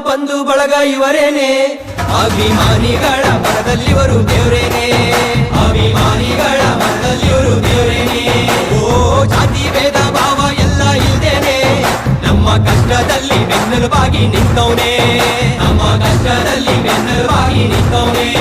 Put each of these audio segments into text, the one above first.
ಬಂಧು ಬಳಗ ಇವರೇನೆ? ಅಭಿಮಾನಿಗಳ ಮನದಲ್ಲಿವರು ದೇವರೇನೆ. ಅಭಿಮಾನಿಗಳ ಮನದಲ್ಲಿವರು ದೇವರೇನೆ. ಓ, ಜಾತಿ ಭೇದ ಭಾವ ಎಲ್ಲ ಇಲ್ದೇನೆ. ನಮ್ಮ ಕಷ್ಟದಲ್ಲಿ ಬೆನ್ನೆಲುಬಾಗಿ ನಿಂತವನೇ. ನಮ್ಮ ಕಷ್ಟದಲ್ಲಿ ಬೆನ್ನೆಲುಬಾಗಿ ನಿಂತವನೇ.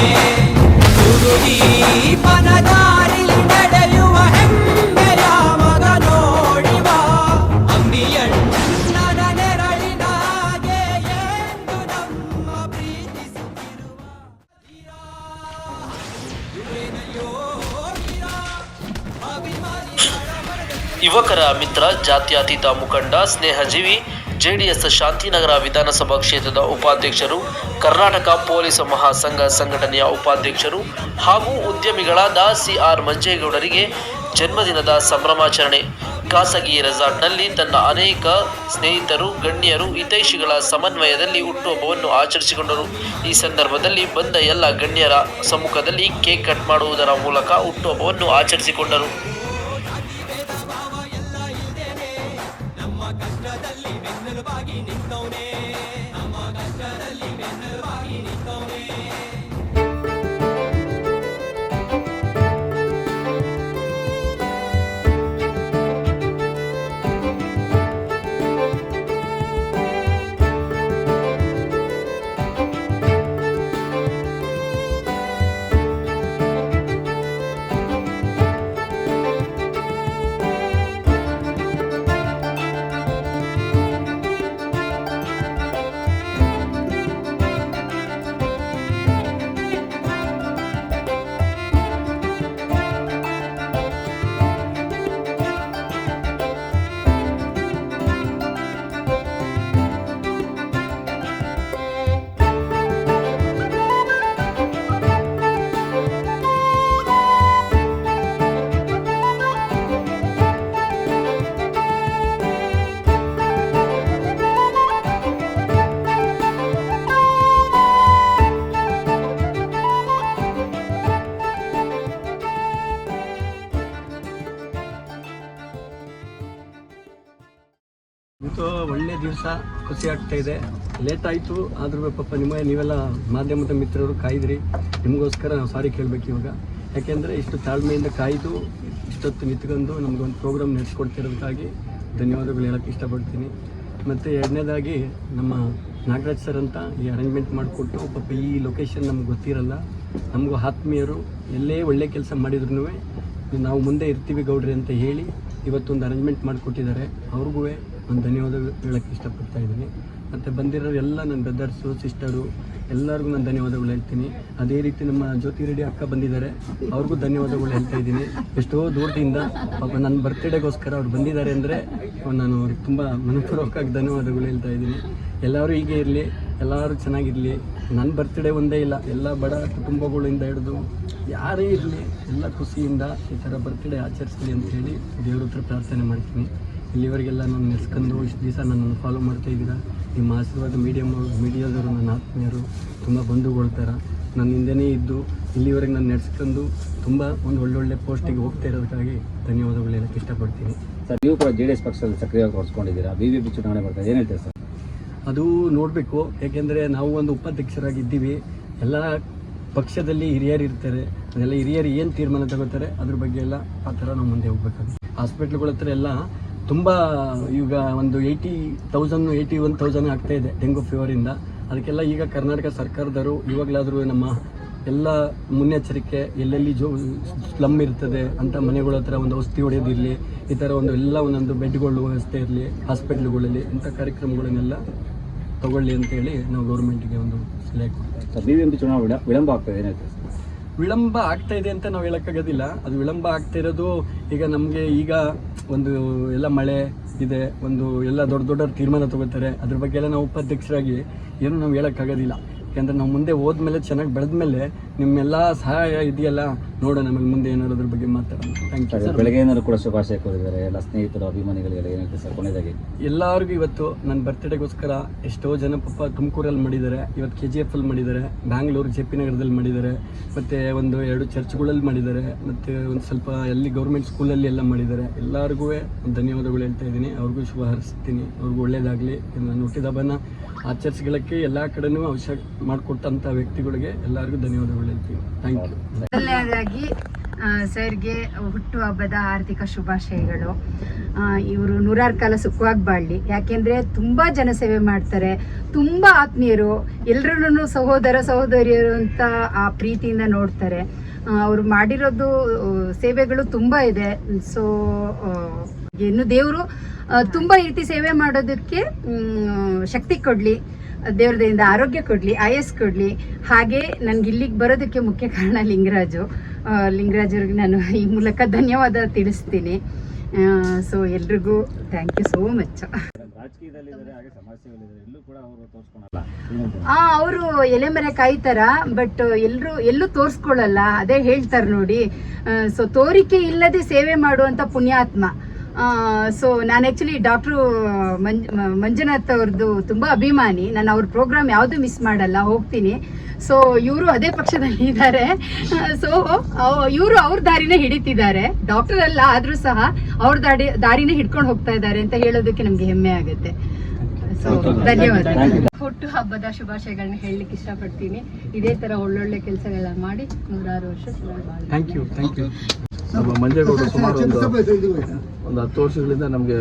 ಯುವಕರ ಮಿತ್ರ, ಜಾತ್ಯತೀತ ಮುಖಂಡ, ಸ್ನೇಹಜೀವಿ, ಜೆಡಿಎಸ್ ಶಾಂತಿನಗರ ವಿಧಾನಸಭಾ ಕ್ಷೇತ್ರದ ಉಪಾಧ್ಯಕ್ಷರು, ಕರ್ನಾಟಕ ಪೊಲೀಸ್ ಮಹಾಸಂಘ ಸಂಘಟನೆಯ ಉಪಾಧ್ಯಕ್ಷರು ಹಾಗೂ ಉದ್ಯಮಿಗಳಾದ ಸಿಆರ್ ಮಂಜೇಗೌಡರಿಗೆ ಜನ್ಮದಿನದ ಸಂಭ್ರಮಾಚರಣೆ. ಖಾಸಗಿ ರೆಸಾರ್ಟ್ನಲ್ಲಿ ತನ್ನ ಅನೇಕ ಸ್ನೇಹಿತರು, ಗಣ್ಯರು, ಹಿತೈಷಿಗಳ ಸಮನ್ವಯದಲ್ಲಿ ಹುಟ್ಟುಹಬ್ಬವನ್ನು ಆಚರಿಸಿಕೊಂಡರು. ಈ ಸಂದರ್ಭದಲ್ಲಿ ಬಂದ ಎಲ್ಲ ಗಣ್ಯರ ಸಮ್ಮುಖದಲ್ಲಿ ಕೇಕ್ ಕಟ್ ಮಾಡುವುದರ ಮೂಲಕ ಹುಟ್ಟುಹಬ್ಬವನ್ನು ಆಚರಿಸಿಕೊಂಡರು. ದಿವಸ ಖುಷಿ ಆಗ್ತಾ ಇದೆ. ಲೇಟ್ ಆಯಿತು, ಆದರೂ ಪಾಪ ನಿಮ್ಮ, ನೀವೆಲ್ಲ ಮಾಧ್ಯಮದ ಮಿತ್ರರು ಕಾಯಿದ್ರಿ. ನಿಮಗೋಸ್ಕರ ನಾವು ಸಾರಿ ಕೇಳಬೇಕು ಇವಾಗ. ಯಾಕೆಂದರೆ ಇಷ್ಟು ತಾಳ್ಮೆಯಿಂದ ಕಾಯ್ದು, ಇಷ್ಟೊತ್ತು ನಿಂತ್ಕೊಂಡು ನಮಗೊಂದು ಪ್ರೋಗ್ರಾಮ್ ನಡೆಸ್ಕೊಡ್ತಿರೋದಕ್ಕಾಗಿ ಧನ್ಯವಾದಗಳು ಹೇಳೋಕ್ಕೆ ಇಷ್ಟಪಡ್ತೀನಿ. ಮತ್ತು ಎರಡನೇದಾಗಿ, ನಮ್ಮ ನಾಗರಾಜ್ ಸರ್ ಅಂತ ಈ ಅರೇಂಜ್ಮೆಂಟ್ ಮಾಡಿಕೊಟ್ಟು ಪಾಪ ಈ ಲೊಕೇಶನ್ ನಮ್ಗೆ ಗೊತ್ತಿರಲ್ಲ. ನಮಗೂ ಆತ್ಮೀಯರು ಎಲ್ಲೇ ಒಳ್ಳೆ ಕೆಲಸ ಮಾಡಿದ್ರು ನಾವು ಮುಂದೆ ಇರ್ತೀವಿ ಗೌಡ್ರಿ ಅಂತ ಹೇಳಿ ಇವತ್ತೊಂದು ಅರೇಂಜ್ಮೆಂಟ್ ಮಾಡಿಕೊಟ್ಟಿದ್ದಾರೆ. ಅವ್ರಿಗೂ ಒಂದು ಧನ್ಯವಾದ ಹೇಳೋಕ್ಕೆ ಇಷ್ಟಪಡ್ತಾ ಇದ್ದೀನಿ. ಮತ್ತು ಬಂದಿರೋ ಎಲ್ಲ ನನ್ನ ಬ್ರದರ್ಸು ಸಿಸ್ಟರು ಎಲ್ಲರಿಗೂ ನಾನು ಧನ್ಯವಾದಗಳು ಹೇಳ್ತೀನಿ. ಅದೇ ರೀತಿ ನಮ್ಮ ಜ್ಯೋತಿ ರೆಡ್ಡಿ ಅಕ್ಕ ಬಂದಿದ್ದಾರೆ. ಅವ್ರಿಗೂ ಧನ್ಯವಾದಗಳು ಹೇಳ್ತಾ ಇದ್ದೀನಿ. ಎಷ್ಟೋ ದೂರದಿಂದ ಪಾಪ ನನ್ನ ಬರ್ತ್ಡೇಗೋಸ್ಕರ ಅವ್ರು ಬಂದಿದ್ದಾರೆ ಅಂದರೆ ನಾನು ಅವ್ರಿಗೆ ತುಂಬ ಮನಪೂರ್ವಕವಾಗಿ ಧನ್ಯವಾದಗಳು ಹೇಳ್ತಾ ಇದ್ದೀನಿ. ಎಲ್ಲರೂ ಹೀಗೆ ಇರಲಿ, ಎಲ್ಲರೂ ಚೆನ್ನಾಗಿರಲಿ. ನನ್ನ ಬರ್ತ್ಡೇ ಒಂದೇ ಇಲ್ಲ, ಎಲ್ಲ ಬಡ ಕುಟುಂಬಗಳಿಂದ ಹಿಡಿದು ಯಾರೇ ಇರಲಿ, ಎಲ್ಲ ಖುಷಿಯಿಂದ ಈ ಥರ ಬರ್ತ್ಡೇ ಆಚರಿಸಲಿ ಅಂತ ಹೇಳಿ ದೇವ್ರ ಹತ್ರ ಪ್ರಾರ್ಥನೆ ಮಾಡ್ತೀನಿ. ಇಲ್ಲಿವರೆಗೆಲ್ಲ ನಾನು ನೆಸ್ಕೊಂಡು ಇಷ್ಟು ದಿವಸ ನನ್ನನ್ನು ಫಾಲೋ ಮಾಡ್ತಾ ಇದ್ದೀರಾ? ನಿಮ್ಮ ಆಶೀರ್ವಾದ ಮೀಡಿಯಮ್ ಮೀಡಿಯಾದವರು ನನ್ನ ಆತ್ಮೀಯರು ತುಂಬ ಬಂಧುಗೊಳ್ತಾರೆ. ನನ್ನ ಹಿಂದೆನೇ ಇದ್ದು ಇಲ್ಲಿವರೆಗೆ ನಾನು ನಡೆಸ್ಕೊಂಡು ತುಂಬ ಒಂದು ಒಳ್ಳೊಳ್ಳೆ ಪೋಸ್ಟಿಗೆ ಹೋಗ್ತಾ ಇರೋದಕ್ಕಾಗಿ ಧನ್ಯವಾದಗಳು ಹೇಳಕ್ಕೆ ಇಷ್ಟಪಡ್ತೀನಿ. ಸರ್ ನೀವು ಕೂಡ ಜೆ ಡಿ ಎಸ್ ಪಕ್ಷದಲ್ಲಿ ಸಕ್ರಿಯವಾಗಿ ಹೊಡ್ಸ್ಕೊಂಡಿದ್ದೀರಾ ಬಿ ಬಿ ಪಿ ಚುನಾವಣೆ ಬರ್ತದೆ. ಏನು ಹೇಳ್ತೀರಾ ಸರ್? ಅದು ನೋಡಬೇಕು. ಏಕೆಂದರೆ ನಾವು ಒಂದು ಉಪಾಧ್ಯಕ್ಷರಾಗಿದ್ದೀವಿ. ಎಲ್ಲ ಪಕ್ಷದಲ್ಲಿ ಹಿರಿಯರು ಇರ್ತಾರೆ. ಅದೆಲ್ಲ ಹಿರಿಯರು ಏನು ತೀರ್ಮಾನ ತಗೋತಾರೆ ಅದ್ರ ಬಗ್ಗೆ ಎಲ್ಲ ಆ ಥರ ನಾವು ಮುಂದೆ ಹೋಗ್ಬೇಕಾಗುತ್ತೆ. ಹಾಸ್ಪಿಟ್ಲ್ಗಳ ಹತ್ರ ಎಲ್ಲ ತುಂಬ ಈಗ ಒಂದು eighty thousand eighty one thousand ಆಗ್ತಾ ಇದೆ ಡೆಂಗು ಫೀವರಿಂದ ಅದಕ್ಕೆಲ್ಲ ಈಗ ಕರ್ನಾಟಕ ಸರ್ಕಾರದವರು ಇವಾಗಲಾದರೂ ನಮ್ಮ ಎಲ್ಲ ಮುನ್ನೆಚ್ಚರಿಕೆ, ಎಲ್ಲೆಲ್ಲಿ ಜೋ ಸ್ಲಮ್ ಇರ್ತದೆ ಅಂತ ಮನೆಗಳ ಹತ್ರ ಒಂದು ಔಷಧಿ ಹೊಡೆಯೋದಿರಲಿ ಈ ಥರ ಒಂದು ಎಲ್ಲ ಒಂದೊಂದು ಬೆಡ್ಗಳು ವ್ಯವಸ್ಥೆ ಇರಲಿ, ಹಾಸ್ಪಿಟ್ಲ್ಗಳಲ್ಲಿ ಇಂಥ ಕಾರ್ಯಕ್ರಮಗಳನ್ನೆಲ್ಲ ತಗೊಳ್ಳಿ ಅಂತೇಳಿ ನಾವು ಗೌರ್ಮೆಂಟಿಗೆ ಒಂದು ಸಲಹೆ ಕೊಡ್ತೀವಿ. ವಿಳಂಬ ಆಗ್ತದೆ ಏನು ಹೇಳ್ತೀರಾ ಸರ್ ವಿಳಂಬ ಆಗ್ತಾ ಇದೆ ಅಂತ ನಾವು ಹೇಳೋಕ್ಕಾಗೋದಿಲ್ಲ. ಅದು ವಿಳಂಬ ಆಗ್ತಾ ಇರೋದು ಈಗ ನಮಗೆ ಈಗ ಒಂದು ಎಲ್ಲ ಮಳೆ ಇದೆ, ಒಂದು ಎಲ್ಲ ದೊಡ್ಡ ದೊಡ್ಡ ತೀರ್ಮಾನ ತಗೋತಾರೆ. ಅದ್ರ ಬಗ್ಗೆ ಎಲ್ಲ ನಾವು ಉಪಾಧ್ಯಕ್ಷರಾಗಿ ಏನು ನಾವು ಹೇಳೋಕ್ಕಾಗೋದಿಲ್ಲ. ಯಾಕಂದರೆ ನಾವು ಮುಂದೆ ಹೋದ್ಮೇಲೆ ಚೆನ್ನಾಗಿ ಬೆಳೆದ್ಮೇಲೆ ನಿಮ್ಮೆಲ್ಲ ಸಹಾಯ ಇದೆಯಲ್ಲ? ನೋಡೋಣ ನಮಗೆ ಮುಂದೆ ಏನಾದ್ರು ಅದ್ರ ಬಗ್ಗೆ ಮಾತಾಡೋಣ. ಥ್ಯಾಂಕ್ ಯು ಸರ್ ಬೆಳಗ್ಗೆ ಏನಾದ್ರು ಕೂಡ ಶುಭಾಶಯ ಕೋರಿದ್ದಾರೆ ಎಲ್ಲ ಸ್ನೇಹಿತರು ಅಭಿಮಾನಿಗಳಿಗೆಲ್ಲ ಏನಂತ ಸರ್ ಕೊನೆಯದಾಗಿ? ಎಲ್ಲರಿಗೂ ಇವತ್ತು ನನ್ನ ಬರ್ತ್ಡೇಗೋಸ್ಕರ ಎಷ್ಟೋ ಜನ ಪಾಪ ತುಮಕೂರಲ್ಲಿ ಮಾಡಿದ್ದಾರೆ. ಇವತ್ತು ಕೆ ಜಿ ಎಫ್ ಅಲ್ಲಿ ಮಾಡಿದ್ದಾರೆ ಬ್ಯಾಂಗ್ಳೂರು ಜೆ ಪಿ ನಗರದಲ್ಲಿ ಮಾಡಿದ್ದಾರೆ ಮತ್ತು ಒಂದು ಎರಡು ಚರ್ಚ್ಗಳಲ್ಲಿ ಮಾಡಿದ್ದಾರೆ ಮತ್ತು ಒಂದು ಸ್ವಲ್ಪ ಎಲ್ಲಿ ಗೌರ್ಮೆಂಟ್ ಸ್ಕೂಲಲ್ಲಿ ಎಲ್ಲ ಮಾಡಿದ್ದಾರೆ. ಎಲ್ಲರಿಗೂ ಧನ್ಯವಾದಗಳು ಹೇಳ್ತಾ ಇದ್ದೀನಿ. ಅವ್ರಿಗೂ ಶುಭ ಹಾರಿಸ್ತೀನಿ. ಅವ್ರಿಗೂ ಒಳ್ಳೇದಾಗಲಿ. ನಾನು ಹುಟ್ಟಿದ ಹಬ್ಬನ ಆಚರಿಸ್ಕೊಳ್ಳೋಕ್ಕೆ ಎಲ್ಲ ಕಡೆನೂ ಅವಶ್ಯ ಮಾಡಿಕೊಟ್ಟಂಥ ವ್ಯಕ್ತಿಗಳಿಗೆ ಎಲ್ಲರಿಗೂ ಧನ್ಯವಾದಗಳು. ಮೊದಲನೇದಾಗಿ ಸರ್ಗೆ ಸರ್ಗೆ ಹುಟ್ಟುಹಬ್ಬದ ಆರ್ಥಿಕ ಶುಭಾಶಯಗಳು. ಇವರು ನೂರಾರು ಕಾಲ ಸುಖವಾಗಿ ಬಾಳಲಿ. ಯಾಕೆಂದ್ರೆ ತುಂಬಾ ಜನಸೇವೆ ಮಾಡ್ತಾರೆ. ತುಂಬಾ ಆತ್ಮೀಯರು ಎಲ್ರೂ ಸಹೋದರ, ಸಹೋದರಿಯರು ಅಂತ ಆ ಪ್ರೀತಿಯಿಂದ ನೋಡ್ತಾರೆ. ಅವರು ಮಾಡಿರೋದು ಸೇವೆಗಳು ತುಂಬಾ ಇದೆ. ಸೊ ಇನ್ನು ದೇವರು ತುಂಬಾ ರೀತಿ ಸೇವೆ ಮಾಡೋದಕ್ಕೆ ಶಕ್ತಿ ಕೊಡ್ಲಿ. ದೇವ್ರ ದಯಿಂದ ಆರೋಗ್ಯ ಕೊಡ್ಲಿ ಆಯಸ್ ಕೊಡ್ಲಿ. ಹಾಗೆ ನನ್ಗೆ ಇಲ್ಲಿಗೆ ಬರೋದಕ್ಕೆ ಮುಖ್ಯ ಕಾರಣ ಲಿಂಗರಾಜು. ಆ, ಲಿಂಗರಾಜವ್ರಿಗೆ ನಾನು ಈ ಮೂಲಕ ಧನ್ಯವಾದ ತಿಳಿಸ್ತೀನಿ. ಸೊ ಎಲ್ರಿಗೂ ಥ್ಯಾಂಕ್ ಯು ಸೋ ಮಚ್ ಕೂಡ ಅವರು ಎಲೆ ಮರೆ ಆ ಕಾಯ್ತಾರ ಬಟ್ ಎಲ್ಲರೂ ಎಲ್ಲೂ ತೋರಿಸ್ಕೊಳ್ಳಲ್ಲ ಅದೇ ಹೇಳ್ತಾರೆ ನೋಡಿ. ಸೊ ತೋರಿಕೆ ಇಲ್ಲದೆ ಸೇವೆ ಮಾಡುವಂತ ಪುಣ್ಯಾತ್ಮ. ಸೊ ನಾನು ಆ್ಯಕ್ಚುಲಿ ಡಾಕ್ಟ್ರು ಮಂಜ್ ಮಂಜುನಾಥ್ ಅವ್ರದ್ದು ತುಂಬ ಅಭಿಮಾನಿ. ನಾನು ಅವ್ರ ಪ್ರೋಗ್ರಾಮ್ ಯಾವುದು ಮಿಸ್ ಮಾಡಲ್ಲ ಹೋಗ್ತೀನಿ. ಸೊ ಇವರು ಅದೇ ಪಕ್ಷದಲ್ಲಿ ಇದ್ದಾರೆ ಸೊ ಇವರು ಅವ್ರ ದಾರಿನೇ ಹಿಡಿತಿದ್ದಾರೆ. ಡಾಕ್ಟರ್ ಅಲ್ಲ ಆದರೂ ಸಹ ಅವ್ರ ದಾರಿ ದಾರಿನೇ ಹಿಡ್ಕೊಂಡು ಹೋಗ್ತಾ ಇದ್ದಾರೆ ಅಂತ ಹೇಳೋದಕ್ಕೆ ನಮಗೆ ಹೆಮ್ಮೆ ಆಗುತ್ತೆ. ಸೊ ಧನ್ಯವಾದ. ಹುಟ್ಟು ಹಬ್ಬದ ಶುಭಾಶಯಗಳನ್ನ ಹೇಳಲಿಕ್ಕೆ ಇಷ್ಟಪಡ್ತೀನಿ. ಇದೇ ತರ ಒಳ್ಳೊಳ್ಳೆ ಕೆಲಸಗಳನ್ನ ಮಾಡಿ ನೂರಾರು ವರ್ಷ ಥ್ಯಾಂಕ್ ಯು ಥ್ಯಾಂಕ್ ಯು ನಮ್ಮ ಮಂಜೇಗೌಡರು ಸುಮಾರು ಒಂದು ಒಂದು ಹತ್ತು ವರ್ಷಗಳಿಂದ ನಮಗೆ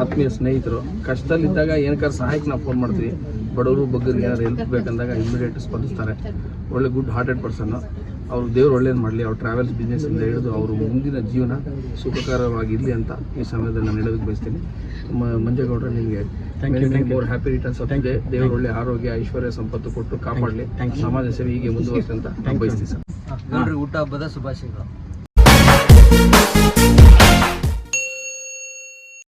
ಆತ್ಮೀಯ ಸ್ನೇಹಿತರು. ಕಷ್ಟದಲ್ಲಿದ್ದಾಗ ಏನಕ್ಕಾರ ಸಹಾಯಕ್ಕೆ ನಾವು ಫೋನ್ ಮಾಡ್ತೀವಿ. ಬಡವರು ಬಗ್ಗರಿಗೆ ಏನಾದ್ರು ಹೆಲ್ಪ್ ಬೇಕಂದಾಗ ಇಮಿಡಿಯೇಟ್ ಸ್ಪಂದಿಸ್ತಾರೆ. ಒಳ್ಳೆ ಗುಡ್ ಹಾರ್ಟೆಡ್ ಪರ್ಸನ್ನು ಅವ್ರು ದೇವ್ರು ಒಳ್ಳೇದು ಮಾಡಲಿ ಅವ್ರು ಟ್ರಾವೆಲ್ಸ್ ಬಿಸ್ನೆಸ್ಸಿಂದ ಹಿಡಿದು ಅವ್ರ ಮುಂದಿನ ಜೀವನ ಸುಖಕರವಾಗಿರಲಿ ಅಂತ ಈ ಸಮಯದಲ್ಲಿ ನಾನು ಹೇಳೋದಕ್ಕೆ ಬಯಸ್ತೀನಿ. ನಮ್ಮ ಮಂಜೇಗೌಡರು ನಿಮಗೆ. More happy returns thank you ದೇವ್ರು ಒಳ್ಳೆ ಆರೋಗ್ಯ ಐಶ್ವರ್ಯ ಸಂಪತ್ತು ಕೊಟ್ಟು ಕಾಪಾಡಲಿ. ಸಮಾಜ ಸೇವೆ ಹೀಗೆ ಮುಂದುವರಿಸಿ ಅಂತ ಬಯಸ್ತೀನಿ ಸರ್. ನೋಡ್ರಿ ಊಟ ಹಬ್ಬದ ಶುಭಾಶಯಗಳು. Thank you.